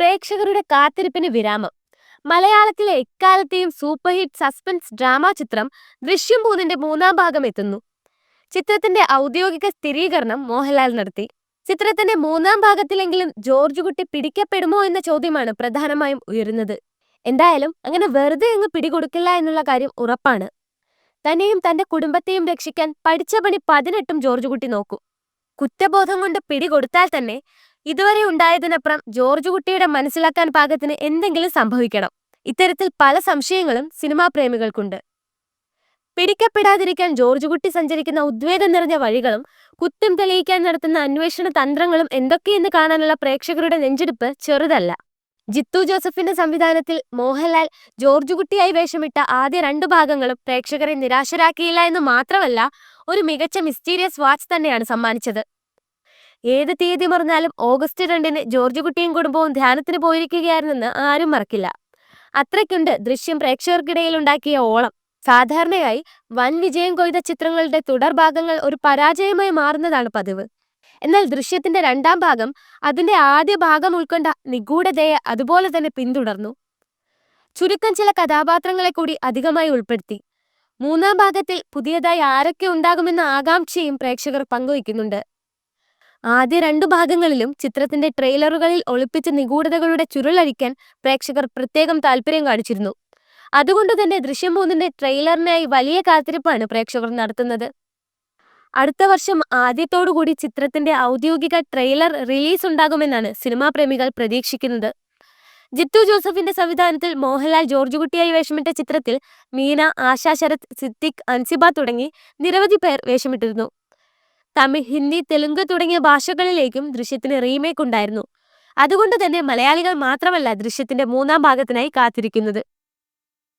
പ്രേക്ഷകരുടെ കാത്തിരിപ്പിന് വിരാമം. മലയാളത്തിലെ എക്കാലത്തെയും സൂപ്പർ ഹിറ്റ് സസ്പെൻസ് ഡ്രാമ ചിത്രം ദൃശ്യം മൂന്നിന്റെ മൂന്നാം ഭാഗം എത്തുന്നു. ചിത്രത്തിന്റെ ഔദ്യോഗിക സ്ഥിരീകരണം മോഹൻലാൽ നടത്തി. ചിത്രത്തിന്റെ മൂന്നാം ഭാഗത്തിലെങ്കിലും ജോർജ് കുട്ടി പിടിക്കപ്പെടുമോ എന്ന ചോദ്യമാണ് പ്രധാനമായും ഉയരുന്നത്. എന്തായാലും അങ്ങനെ വെറുതെ അങ്ങ് പിടികൊടുക്കില്ല എന്നുള്ള കാര്യം ഉറപ്പാണ്. തന്നെയും തന്റെ കുടുംബത്തെയും രക്ഷിക്കാൻ പഠിച്ച പണി പതിനെട്ടും ജോർജ് കുട്ടി നോക്കൂ. കുറ്റബോധം കൊണ്ട് പിടികൊടുത്താൽ തന്നെ ഇതുവരെ ഉണ്ടായതിനപ്പുറം ജോർജ് കുട്ടിയുടെ മനസ്സിലാക്കാൻ പാകത്തിന് എന്തെങ്കിലും സംഭവിക്കണം. ഇത്തരത്തിൽ പല സംശയങ്ങളും സിനിമാ പ്രേമികൾക്കുണ്ട്. പിടിക്കപ്പെടാതിരിക്കാൻ ജോർജ് കുട്ടി സഞ്ചരിക്കുന്ന ഉദ്വേഗം നിറഞ്ഞ വഴികളും കുറ്റം തെളിയിക്കാൻ നടത്തുന്ന അന്വേഷണ തന്ത്രങ്ങളും എന്തൊക്കെയെന്ന് കാണാനുള്ള പ്രേക്ഷകരുടെ നെഞ്ചെടുപ്പ് ചെറുതല്ല. ജിത്തു ജോസഫിന്റെ സംവിധാനത്തിൽ മോഹൻലാൽ ജോർജ് കുട്ടിയായി വേഷമിട്ട ആദ്യ രണ്ടു ഭാഗങ്ങളും പ്രേക്ഷകരെ നിരാശരാക്കിയില്ല എന്ന് മാത്രമല്ല ഒരു മികച്ച മിസ്റ്റീരിയസ് വാച്ച് തന്നെയാണ് സമ്മാനിച്ചത്. ഏത് തീയതി മറന്നാലും ഓഗസ്റ്റ് രണ്ടിന് ജോർജ് കുട്ടിയും കുടുംബവും ധ്യാനത്തിന് പോയിരിക്കുകയായിരുന്നെന്ന് ആരും മറക്കില്ല. അത്രയ്ക്കുണ്ട് ദൃശ്യം പ്രേക്ഷകർക്കിടയിൽ ഉണ്ടാക്കിയ ഓളം. സാധാരണയായി വൻ വിജയം കൊയ്ത ചിത്രങ്ങളുടെ തുടർഭാഗങ്ങൾ ഒരു പരാജയമായി മാറുന്നതാണ് പതിവ്. എന്നാൽ ദൃശ്യത്തിന്റെ രണ്ടാം ഭാഗം അതിന്റെ ആദ്യ ഭാഗം ഉൾക്കൊണ്ട നിഗൂഢതയെ അതുപോലെ തന്നെ പിന്തുടർന്നു. ചുരുക്കം ചില കഥാപാത്രങ്ങളെ കൂടി അധികമായി ഉൾപ്പെടുത്തി. മൂന്നാം ഭാഗത്തിൽ പുതിയതായി ആരൊക്കെ ഉണ്ടാകുമെന്ന ആകാംക്ഷയും പ്രേക്ഷകർ പങ്കുവയ്ക്കുന്നുണ്ട്. ആദ്യ രണ്ടു ഭാഗങ്ങളിലും ചിത്രത്തിന്റെ ട്രെയിലറുകളിൽ ഒളിപ്പിച്ച നിഗൂഢതകളുടെ ചുരുളഴിക്കാൻ പ്രേക്ഷകർ പ്രത്യേകം താല്പര്യം കാണിച്ചിരുന്നു. അതുകൊണ്ട് തന്നെ ദൃശ്യം മൂന്നിന്റെ ട്രെയിലറിനായി വലിയ കാത്തിരിപ്പാണ് പ്രേക്ഷകർ നടത്തുന്നത്. അടുത്ത വർഷം ആദ്യത്തോടുകൂടി ചിത്രത്തിന്റെ ഔദ്യോഗിക ട്രെയിലർ റിലീസ് ഉണ്ടാകുമെന്നാണ് സിനിമാ പ്രേമികൾ പ്രതീക്ഷിക്കുന്നത്. ജിത്തു ജോസഫിന്റെ സംവിധാനത്തിൽ മോഹൻലാൽ ജോർജ് കുട്ടിയായി വേഷമിട്ട ചിത്രത്തിൽ മീന ആശാ ശരത് സിദ്ദിഖ് അൻസിബ തുടങ്ങി നിരവധി പേർ വേഷമിട്ടിരുന്നു. തമിഴ് ഹിന്ദി തെലുങ്ക് തുടങ്ങിയ ഭാഷകളിലേക്കും ദൃശ്യത്തിന് റീമേക്ക് ഉണ്ടായിരുന്നു. അതുകൊണ്ട് തന്നെ മലയാളികൾ മാത്രമല്ല ദൃശ്യത്തിന്റെ മൂന്നാം ഭാഗത്തിനായി കാത്തിരിക്കുന്നത്.